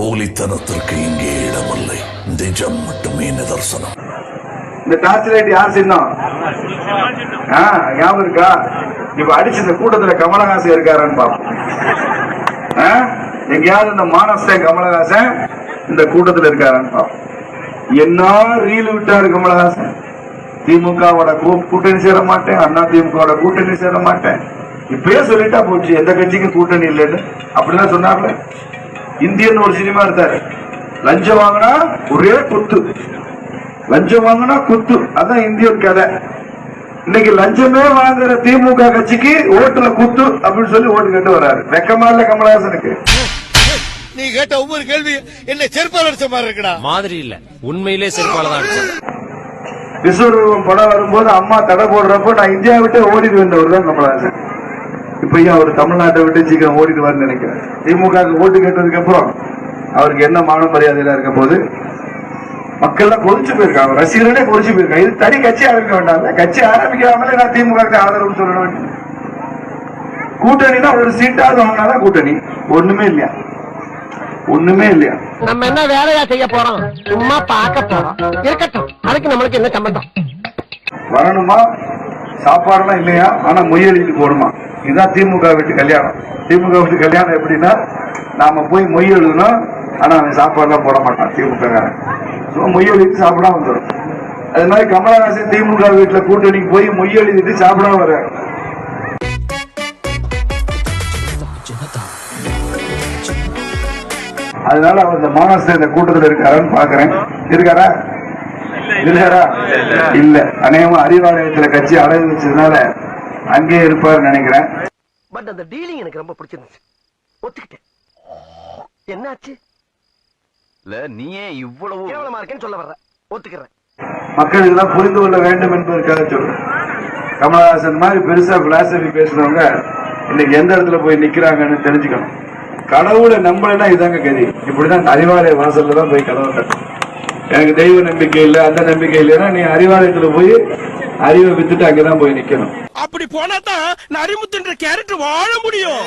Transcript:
போலித்தனத்திற்கு இங்கே இடமில்லை. நிஜம் மட்டுமே நிதர்சனம். இந்த டார்ச் லைட் யார் சின்னம்? ஞாபகம் இருக்கா? இப்ப அடிச்சு இந்த கூட்டத்துல கமலஹாசன் இருக்காரான்னு பாப்போம் எங்கேயாவது இந்த மானஸ்தன் கமலஹாசன் இந்த கூட்டத்துல இருக்காரான்னு பாப்போம் என்ன ரீல் விட்டாரு கமலஹாசன்? திமுகவோட கூட்டணி சேர மாட்டேன் அண்ணா திமுகவோட கூட்டணி சேர மாட்டேன். இப்பயே சொல்லிட்டா போச்சு எந்த கட்சிக்கும் கூட்டணி இல்லைன்னு. அப்படிதான் சொன்னார்ல இந்தியன் ஒரு சினிமா எடுத்தாரு. லஞ்சம் வாங்கினா ஒரே குத்து. லஞ்சம் வாங்கினா குத்து. அதான் இந்தியன் கதை. இன்னைக்கு லஞ்சமே வாங்குற திமுக கட்சிக்கு ஓட்டுல குத்து அப்படின்னு சொல்லி ஓட்டு கேட்டு வராரு. வெக்கமா இல்ல கமலஹாசனுக்கு? நீ கேட்ட ஒவ்வொரு கேள்வி என்ன செருப்பால் அடிச்ச மாதிரி இருக்குடா. மாதிரி இல்ல. உண்மையிலே செருப்பால தான் விஸ்வரூபம் படம் வரும்போது அம்மா தடை போடுறப்போ நான் இந்தியா விட்டு ஓடிட்டு வந்தவர் தான் கமலஹாசன். ஏன் அவர் தமிழ்நாட்டை விட்டு சீக்கிரம் ஓடிடுவார்னு நினைக்கிறேன். திமுக ஓட்டு கேட்டதுக்கு அப்புறம் அவருக்கு என்ன மான மரியாதையில இருக்க போது மக்கள் எல்லாம் கொதிச்சு போயிருக்காங்க. ரசிகர்களே கொதிச்சு போயிருக்காங்க. இது தனி கட்சி ஆரம்பிக்க வேண்டாம்ல. கட்சி ஆரம்பிக்காமலே நான் திமுக ஆதரவு சொல்ல வேண்டும் கூட்டணினா ஒரு சீட்டாவது வாங்கினாதான் கூட்டணி. ஒண்ணுமே இல்லையா? ஒண்ணுமே இல்லையா? நம்ம என்ன வேலையா செய்ய போறோம்? சும்மா பார்க்க போறோம். இருக்கட்டும். அதுக்கு நம்மளுக்கு என்ன சம்பந்தம்? வரணுமா? சாப்பாடுலாம் இல்லையா? ஆனா மொய்யெழுதி போடுமா இதுதான் திமுக வீட்டு கல்யாணம். திமுக வீட்டு கல்யாணம் எப்படின்னா நாம போய் மொய் எழுதணும் ஆனா அவன் சாப்பாடுலாம் போட மாட்டான் திமுக காரன் ஸோ மொய் எழுதி சாப்பிடாம வந்துடும். அது மாதிரி கமலஹாசன் திமுக வீட்டுல கூட்டணிக்கு போய் மொய் எழுதிட்டு சாப்பிடாம வர அதனால அவர் இந்த மானச இந்த கூட்டத்தில் இருக்காரான்னு பாக்குறேன். இருக்காரா? இல்லையாரா இல்ல. அநேகமா அறிவாலயத்துல கட்சி அடகு வச்சதுனால அங்கேயே இருப்பாருன்னு நினைக்கிறேன். பட் அந்த டீலிங் எனக்கு ரொம்ப பிடிச்சிருந்துச்சு. ஒத்துக்கிட்டேன். என்னாச்சு? இல்ல நீயே இவ்வளவு கேவலமா இருக்கேன்னு சொல்ல வர்றேன். ஒத்துக்கிறேன். மக்கள் இதெல்லாம் புரிந்து கொள்ள வேண்டும் என்பதற்காக சொல்றேன். கமலஹாசன் மாதிரி பெருசா பிலாசபி பேசுறவங்க இன்னைக்கு எந்த இடத்துல போய் நிக்கிறாங்கன்னு தெரிஞ்சுக்கணும். கடவுளை நம்பலைன்னா இதாங்க கதி. இப்படிதான் அறிவாலய வாசல்ல தான் போய் கதவை தட்டணும். எனக்கு தெய்வ நம்பிக்கை இல்ல அந்த நம்பிக்கை இல்லைன்னா நீ அறிவாலயத்துல போய் அறிவை வித்துட்டு அங்கதான் போய் நிக்கணும். அப்படி போனா தான் நரிமுத்துன்ற கேரக்டர் வாழ முடியும்.